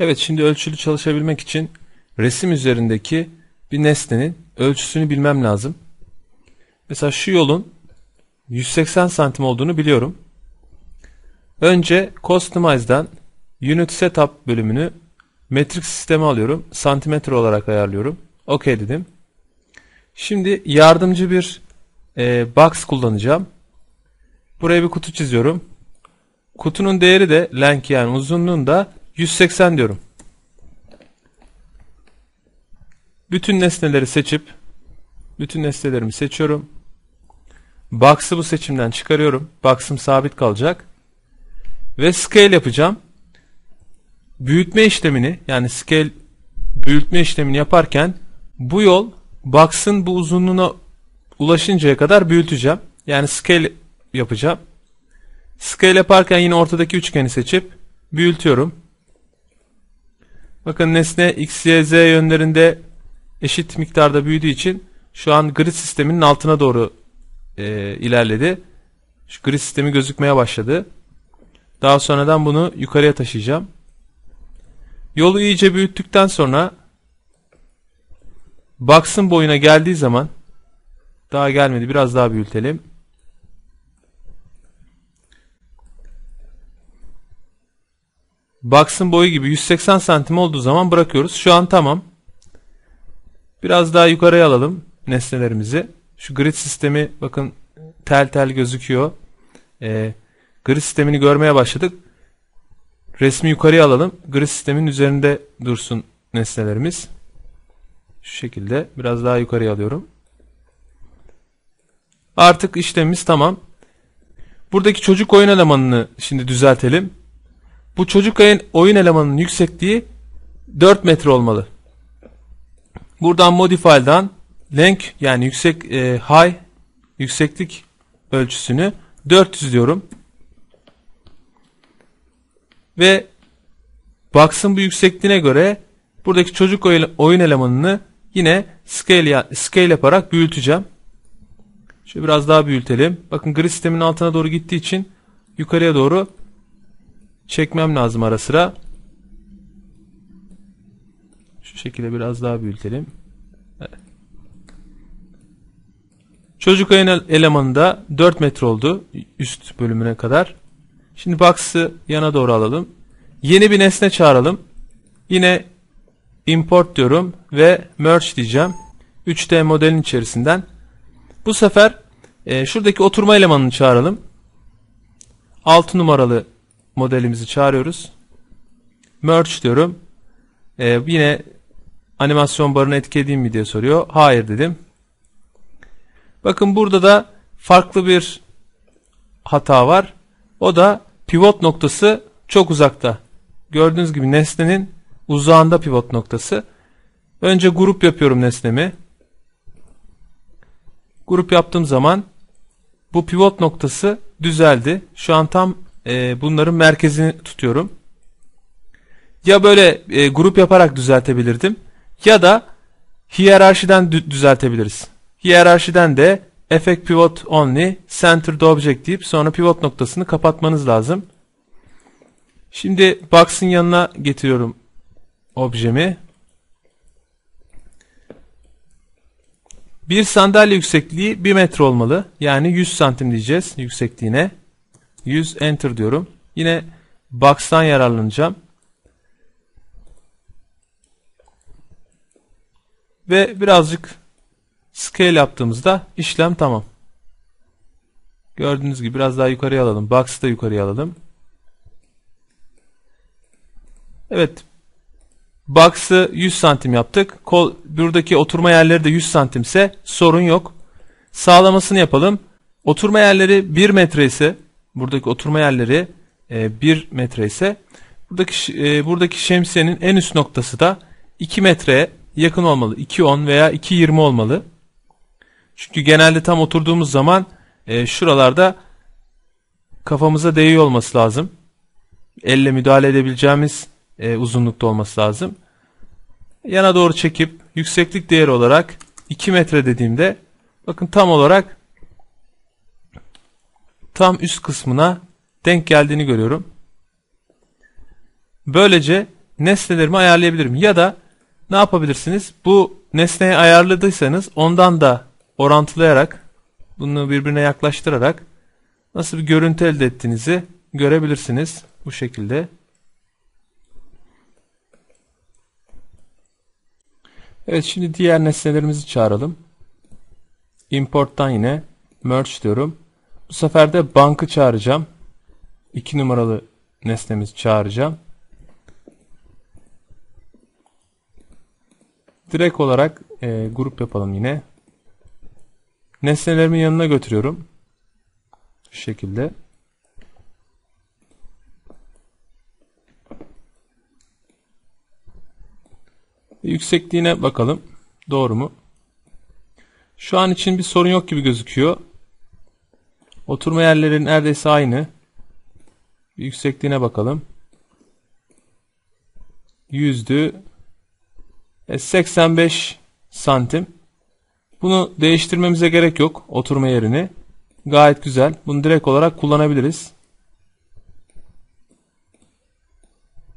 Evet şimdi ölçülü çalışabilmek için resim üzerindeki bir nesnenin ölçüsünü bilmem lazım. Mesela şu yolun 180 santim olduğunu biliyorum. Önce Customize'dan Unit Setup bölümünü metrik sisteme alıyorum. Santimetre olarak ayarlıyorum. OK dedim. Şimdi yardımcı bir e, box kullanacağım. Buraya bir kutu çiziyorum. Kutunun değeri de length yani uzunluğunda 180 diyorum. Bütün nesneleri seçip bütün nesnelerimi seçiyorum. Box'ı bu seçimden çıkarıyorum. Box'ım sabit kalacak. Ve scale yapacağım. Büyütme işlemini yani scale büyütme işlemini yaparken bu yol box'ın bu uzunluğuna ulaşıncaya kadar büyüteceğim. Yani scale yapacağım. Scale yaparken yine ortadaki üçgeni seçip büyütüyorum. Bakın nesne x, y, z yönlerinde eşit miktarda büyüdüğü için şu an grid sisteminin altına doğru e, ilerledi. Şu grid sistemi gözükmeye başladı. Daha sonradan bunu yukarıya taşıyacağım. Yolu iyice büyüttükten sonra box'ın boyuna geldiği zaman daha gelmedi biraz daha büyütelim. Box'ın boyu gibi 180 santim olduğu zaman bırakıyoruz. Şu an tamam. Biraz daha yukarıya alalım nesnelerimizi. Şu grid sistemi bakın tel tel gözüküyor. Ee, grid sistemini görmeye başladık. Resmi yukarıya alalım. Grid sistemin üzerinde dursun nesnelerimiz. Şu şekilde biraz daha yukarıya alıyorum. Artık işlemimiz tamam. Buradaki çocuk oyun elemanını şimdi düzeltelim. Bu çocuk oyun elemanının yüksekliği 4 metre olmalı. Buradan modify'dan length yani yüksek e, high yükseklik ölçüsünü 400 diyorum. Ve box'ın bu yüksekliğine göre buradaki çocuk oyun elemanını yine scale, scale yaparak büyüteceğim. Şöyle biraz daha büyütelim. Bakın grid sistemin altına doğru gittiği için yukarıya doğru çekmem lazım ara sıra. Şu şekilde biraz daha büyütelim. Çocuk ayın elemanında 4 metre oldu üst bölümüne kadar. Şimdi box'ı yana doğru alalım. Yeni bir nesne çağıralım. Yine import diyorum ve merge diyeceğim. 3D modelin içerisinden. Bu sefer e, şuradaki oturma elemanını çağıralım. 6 numaralı modelimizi çağırıyoruz. Merge diyorum. Ee, yine animasyon barını etkilediğim mi diye soruyor. Hayır dedim. Bakın burada da farklı bir hata var. O da pivot noktası çok uzakta. Gördüğünüz gibi nesnenin uzağında pivot noktası. Önce grup yapıyorum nesnemi. Grup yaptığım zaman bu pivot noktası düzeldi. Şu an tam e, bunların merkezini tutuyorum. Ya böyle e, grup yaparak düzeltebilirdim ya da hiyerarşiden düzeltebiliriz. Hiyerarşiden de effect pivot only centered object deyip sonra pivot noktasını kapatmanız lazım. Şimdi box'ın yanına getiriyorum objemi. Bir sandalye yüksekliği 1 metre olmalı. Yani 100 santim diyeceğiz yüksekliğine. 100 enter diyorum. Yine box'tan yararlanacağım. Ve birazcık scale yaptığımızda işlem tamam. Gördüğünüz gibi biraz daha yukarıya alalım. Box'ı da yukarıya alalım. Evet. Box'ı 100 santim yaptık. Kol, buradaki oturma yerleri de 100 santimse sorun yok. Sağlamasını yapalım. Oturma yerleri 1 metre ise buradaki oturma yerleri e, 1 metre ise buradaki e, buradaki şemsiyenin en üst noktası da 2 metreye yakın olmalı. 2.10 veya 2.20 olmalı. Çünkü genelde tam oturduğumuz zaman e, şuralarda kafamıza değiyor olması lazım. Elle müdahale edebileceğimiz e, uzunlukta olması lazım. Yana doğru çekip yükseklik değeri olarak 2 metre dediğimde bakın tam olarak tam üst kısmına denk geldiğini görüyorum. Böylece nesnelerimi ayarlayabilirim. Ya da ne yapabilirsiniz? Bu nesneyi ayarladıysanız ondan da orantılayarak bunu birbirine yaklaştırarak nasıl bir görüntü elde ettiğinizi görebilirsiniz. Bu şekilde. Evet şimdi diğer nesnelerimizi çağıralım. Import'tan yine merge diyorum. Bu sefer de bankı çağıracağım. 2 numaralı nesnemizi çağıracağım. Direkt olarak e, grup yapalım yine. Nesnelerimi yanına götürüyorum. Şu şekilde. Yüksekliğine bakalım. Doğru mu? Şu an için bir sorun yok gibi gözüküyor. Oturma yerleri neredeyse aynı. Yüksekliğine bakalım. Yüzdü. 85 santim. Bunu değiştirmemize gerek yok. Oturma yerini. Gayet güzel. Bunu direkt olarak kullanabiliriz.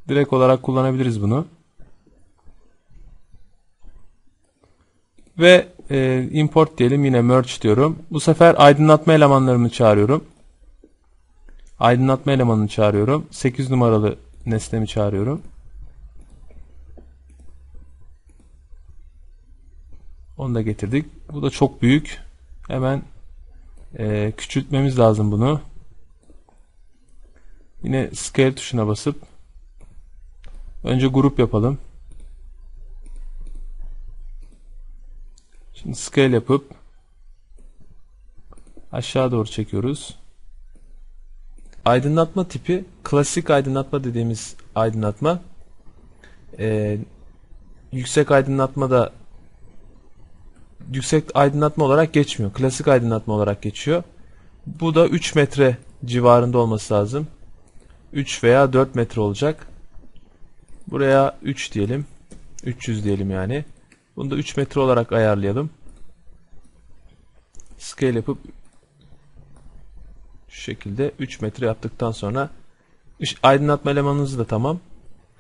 Direkt olarak kullanabiliriz bunu. Ve e, import diyelim yine merge diyorum. Bu sefer aydınlatma elemanlarını çağırıyorum. Aydınlatma elemanını çağırıyorum. 8 numaralı nesnemi çağırıyorum. Onu da getirdik. Bu da çok büyük. Hemen e, küçültmemiz lazım bunu. Yine scale tuşuna basıp önce grup yapalım. Şimdi scale yapıp aşağı doğru çekiyoruz. Aydınlatma tipi klasik aydınlatma dediğimiz aydınlatma. Ee, yüksek aydınlatma da yüksek aydınlatma olarak geçmiyor. Klasik aydınlatma olarak geçiyor. Bu da 3 metre civarında olması lazım. 3 veya 4 metre olacak. Buraya 3 diyelim. 300 diyelim yani. Bunu da 3 metre olarak ayarlayalım. Scale yapıp şu şekilde 3 metre yaptıktan sonra aydınlatma elemanımız da tamam.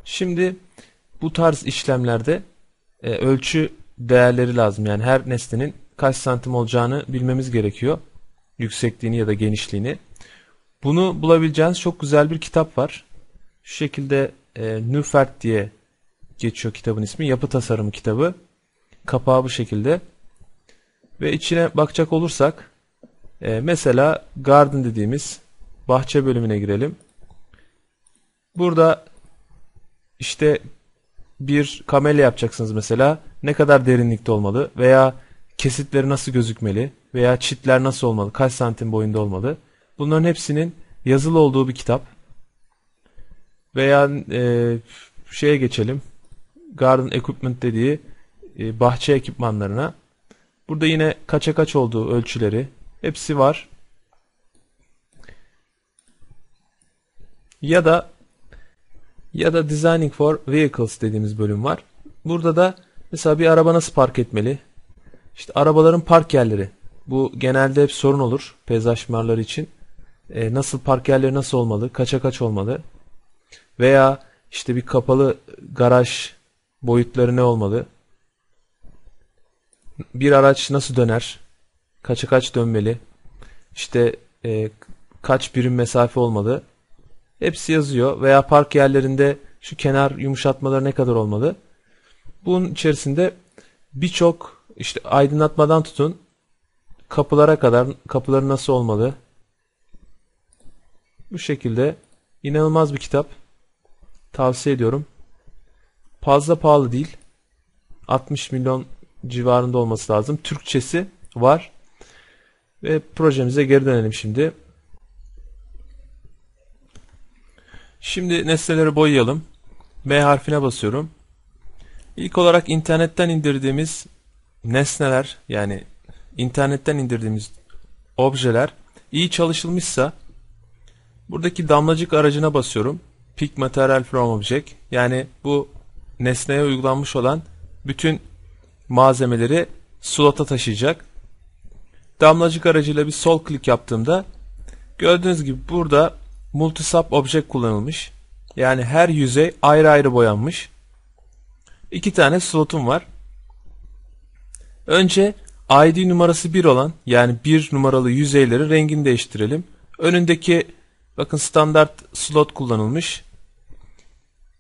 Şimdi bu tarz işlemlerde e, ölçü değerleri lazım. Yani her nesnenin kaç santim olacağını bilmemiz gerekiyor. Yüksekliğini ya da genişliğini. Bunu bulabileceğiniz çok güzel bir kitap var. Şu şekilde e, Nüfert diye geçiyor kitabın ismi. Yapı tasarımı kitabı. Kapağı bu şekilde. Ve içine bakacak olursak e, mesela garden dediğimiz bahçe bölümüne girelim. Burada işte bir kamelya yapacaksınız mesela. Ne kadar derinlikte olmalı veya kesitleri nasıl gözükmeli veya çitler nasıl olmalı, kaç santim boyunda olmalı. Bunların hepsinin yazılı olduğu bir kitap. Veya e, şeye geçelim. Garden Equipment dediği e, bahçe ekipmanlarına. Burada yine kaça kaç olduğu ölçüleri hepsi var. Ya da ya da Designing for Vehicles dediğimiz bölüm var. Burada da mesela bir araba nasıl park etmeli? İşte arabaların park yerleri. Bu genelde hep sorun olur peyzaj mimarları için. E, nasıl park yerleri nasıl olmalı? Kaça kaç olmalı? Veya işte bir kapalı garaj boyutları ne olmalı? Bir araç nasıl döner? Kaça kaç dönmeli? İşte e, kaç birim mesafe olmalı? Hepsi yazıyor. Veya park yerlerinde şu kenar yumuşatmaları ne kadar olmalı? Bunun içerisinde birçok işte aydınlatmadan tutun kapılara kadar kapıları nasıl olmalı? Bu şekilde inanılmaz bir kitap. Tavsiye ediyorum. Fazla pahalı değil. 60 milyon civarında olması lazım. Türkçesi var. Ve projemize geri dönelim şimdi. Şimdi nesneleri boyayalım. B harfine basıyorum. İlk olarak internetten indirdiğimiz nesneler yani internetten indirdiğimiz objeler iyi çalışılmışsa buradaki damlacık aracına basıyorum. Pick material from object yani bu nesneye uygulanmış olan bütün malzemeleri slota taşıyacak. Damlacık aracıyla bir sol klik yaptığımda gördüğünüz gibi burada multisub object kullanılmış. Yani her yüzey ayrı ayrı boyanmış. İki tane slotum var. Önce ID numarası 1 olan yani 1 numaralı yüzeyleri rengini değiştirelim. Önündeki bakın standart slot kullanılmış.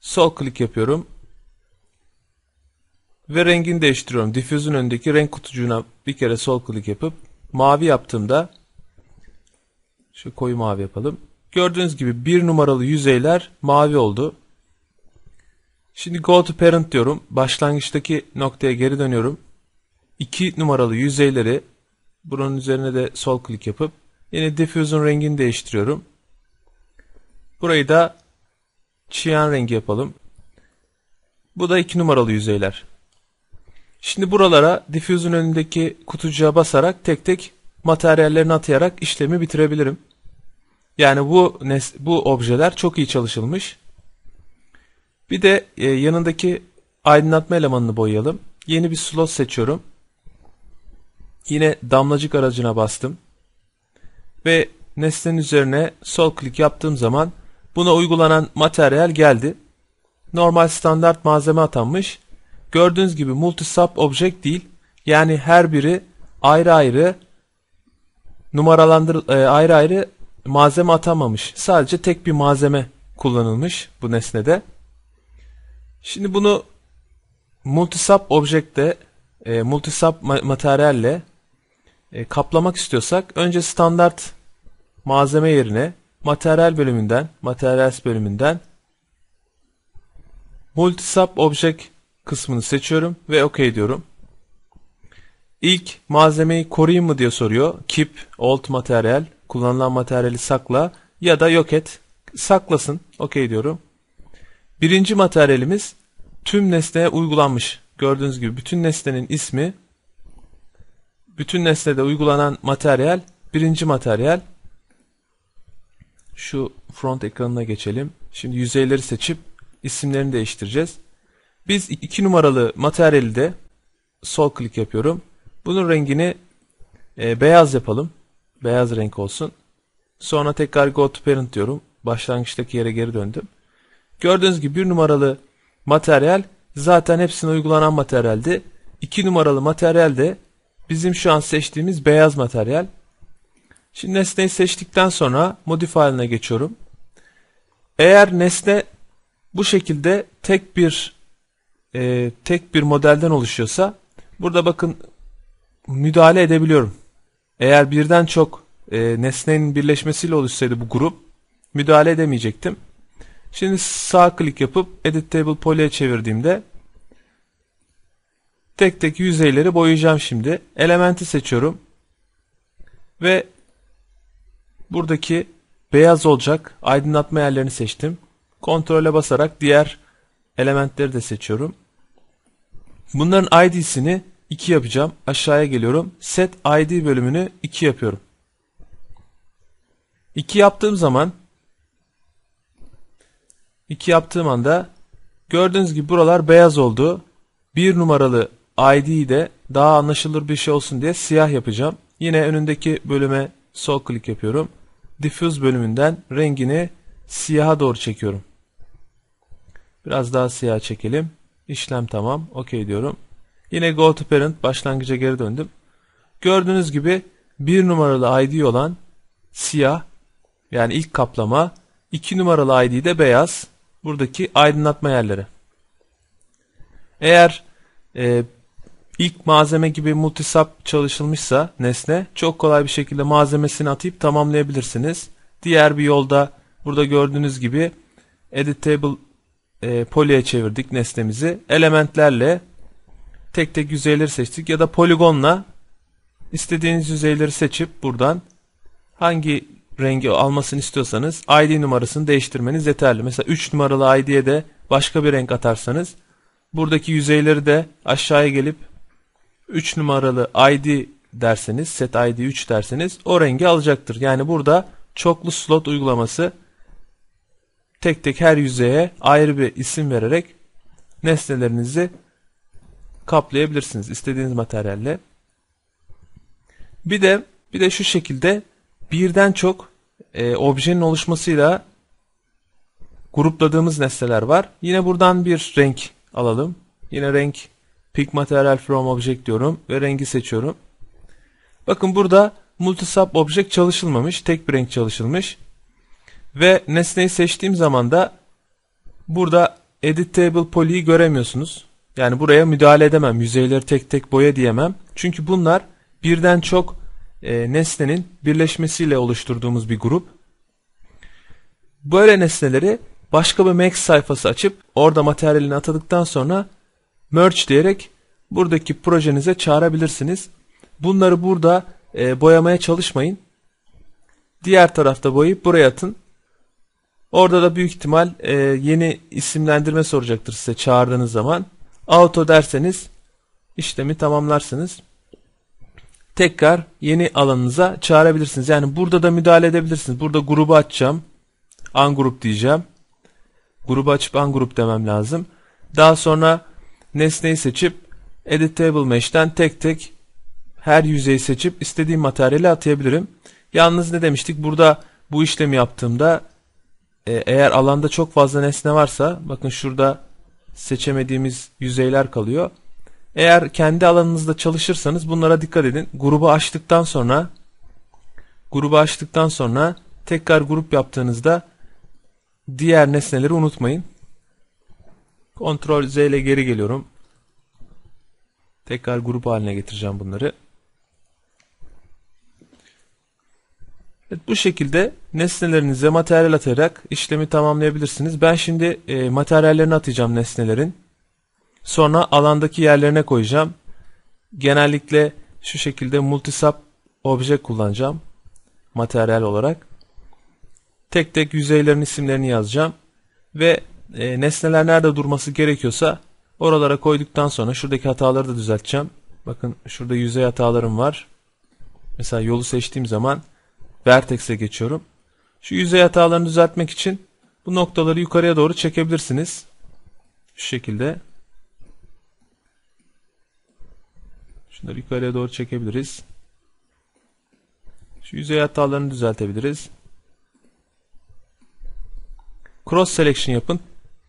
Sol klik yapıyorum. Ve rengini değiştiriyorum. Diffuse'un önündeki renk kutucuğuna bir kere sol klik yapıp mavi yaptığımda şu koyu mavi yapalım. Gördüğünüz gibi bir numaralı yüzeyler mavi oldu. Şimdi go to parent diyorum. Başlangıçtaki noktaya geri dönüyorum. 2 numaralı yüzeyleri bunun üzerine de sol klik yapıp yine diffuse'un rengini değiştiriyorum. Burayı da çiyan rengi yapalım. Bu da 2 numaralı yüzeyler. Şimdi buralara diffuse'un önündeki kutucuğa basarak tek tek materyallerini atayarak işlemi bitirebilirim. Yani bu bu objeler çok iyi çalışılmış. Bir de e, yanındaki aydınlatma elemanını boyayalım. Yeni bir slot seçiyorum. Yine damlacık aracına bastım. Ve nesnenin üzerine sol klik yaptığım zaman buna uygulanan materyal geldi. Normal standart malzeme atanmış. Gördüğünüz gibi multi-sub object değil. Yani her biri ayrı ayrı numaralandır e, ayrı ayrı malzeme atamamış. Sadece tek bir malzeme kullanılmış bu nesnede. Şimdi bunu multisub object'te e, multisub materyalle e, kaplamak istiyorsak önce standart malzeme yerine materyal bölümünden, materials bölümünden multisub object kısmını seçiyorum ve OK diyorum. İlk malzemeyi koruyayım mı diye soruyor. Keep old material kullanılan materyali sakla ya da yok et. Saklasın. OK diyorum. Birinci materyalimiz tüm nesneye uygulanmış. Gördüğünüz gibi bütün nesnenin ismi bütün nesnede uygulanan materyal birinci materyal. Şu front ekranına geçelim. Şimdi yüzeyleri seçip isimlerini değiştireceğiz. Biz iki numaralı materyali de sol klik yapıyorum. Bunun rengini e, beyaz yapalım. Beyaz renk olsun. Sonra tekrar go to parent diyorum. Başlangıçtaki yere geri döndüm. Gördüğünüz gibi bir numaralı materyal zaten hepsine uygulanan materyaldi. İki numaralı materyal de bizim şu an seçtiğimiz beyaz materyal. Şimdi nesneyi seçtikten sonra modify geçiyorum. Eğer nesne bu şekilde tek bir e, tek bir modelden oluşuyorsa burada bakın müdahale edebiliyorum. Eğer birden çok e, nesnenin birleşmesiyle oluşsaydı bu grup müdahale edemeyecektim. Şimdi sağ klik yapıp Edit Table Poly'e çevirdiğimde tek tek yüzeyleri boyayacağım şimdi. Elementi seçiyorum. Ve buradaki beyaz olacak aydınlatma yerlerini seçtim. Kontrole basarak diğer elementleri de seçiyorum. Bunların ID'sini 2 yapacağım. Aşağıya geliyorum. Set ID bölümünü 2 yapıyorum. 2 yaptığım zaman 2 yaptığım anda gördüğünüz gibi buralar beyaz oldu. 1 numaralı ID'yi de daha anlaşılır bir şey olsun diye siyah yapacağım. Yine önündeki bölüme sol klik yapıyorum. Diffuse bölümünden rengini siyaha doğru çekiyorum. Biraz daha siyah çekelim. İşlem tamam. OK diyorum. Yine go to parent başlangıca geri döndüm. Gördüğünüz gibi bir numaralı ID olan siyah yani ilk kaplama 2 numaralı ID de beyaz. Buradaki aydınlatma yerleri. Eğer e, ilk malzeme gibi multisub çalışılmışsa nesne çok kolay bir şekilde malzemesini atayıp tamamlayabilirsiniz. Diğer bir yolda burada gördüğünüz gibi editable e, poly'e çevirdik nesnemizi. Elementlerle tek tek yüzeyleri seçtik ya da poligonla istediğiniz yüzeyleri seçip buradan hangi rengi almasını istiyorsanız ID numarasını değiştirmeniz yeterli. Mesela 3 numaralı ID'ye de başka bir renk atarsanız buradaki yüzeyleri de aşağıya gelip 3 numaralı ID derseniz set ID 3 derseniz o rengi alacaktır. Yani burada çoklu slot uygulaması tek tek her yüzeye ayrı bir isim vererek nesnelerinizi kaplayabilirsiniz istediğiniz materyalle. Bir de bir de şu şekilde birden çok e, objenin oluşmasıyla grupladığımız nesneler var. Yine buradan bir renk alalım. Yine renk pick material from object diyorum ve rengi seçiyorum. Bakın burada multisub object çalışılmamış. Tek bir renk çalışılmış. Ve nesneyi seçtiğim zaman da burada edit table poly'yi göremiyorsunuz. Yani buraya müdahale edemem. Yüzeyleri tek tek boya diyemem. Çünkü bunlar birden çok e, nesnenin birleşmesiyle oluşturduğumuz bir grup. Böyle nesneleri başka bir Max sayfası açıp orada materyalini atadıktan sonra merge diyerek buradaki projenize çağırabilirsiniz. Bunları burada e, boyamaya çalışmayın. Diğer tarafta boyayıp buraya atın. Orada da büyük ihtimal e, yeni isimlendirme soracaktır size çağırdığınız zaman. Auto derseniz işlemi tamamlarsınız. Tekrar yeni alanınıza çağırabilirsiniz. Yani burada da müdahale edebilirsiniz. Burada grubu açacağım. Ungroup diyeceğim. Grubu açıp ungroup demem lazım. Daha sonra nesneyi seçip Edit Table Mesh'ten tek tek her yüzeyi seçip istediğim materyali atayabilirim. Yalnız ne demiştik? Burada bu işlemi yaptığımda e, eğer alanda çok fazla nesne varsa bakın şurada seçemediğimiz yüzeyler kalıyor. Eğer kendi alanınızda çalışırsanız bunlara dikkat edin. Grubu açtıktan sonra grubu açtıktan sonra tekrar grup yaptığınızda diğer nesneleri unutmayın. Ctrl Z ile geri geliyorum. Tekrar grup haline getireceğim bunları. Evet, bu şekilde nesnelerinize materyal atarak işlemi tamamlayabilirsiniz. Ben şimdi e, materyallerini atacağım nesnelerin. Sonra alandaki yerlerine koyacağım. Genellikle şu şekilde multisub obje kullanacağım. Materyal olarak. Tek tek yüzeylerin isimlerini yazacağım. Ve e, nesneler nerede durması gerekiyorsa oralara koyduktan sonra şuradaki hataları da düzelteceğim. Bakın şurada yüzey hatalarım var. Mesela yolu seçtiğim zaman Vertex'e geçiyorum. Şu yüzey hatalarını düzeltmek için bu noktaları yukarıya doğru çekebilirsiniz. Şu şekilde. Şunları yukarıya doğru çekebiliriz. Şu yüzey hatalarını düzeltebiliriz. Cross selection yapın.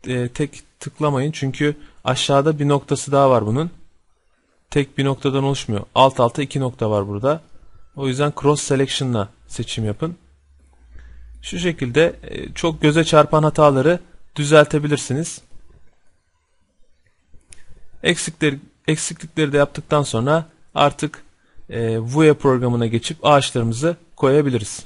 E, tek tıklamayın çünkü aşağıda bir noktası daha var bunun. Tek bir noktadan oluşmuyor. Alt alta iki nokta var burada. O yüzden cross selection'la seçim yapın. Şu şekilde e, çok göze çarpan hataları düzeltebilirsiniz. Eksikleri, eksiklikleri de yaptıktan sonra artık e, Vue programına geçip ağaçlarımızı koyabiliriz.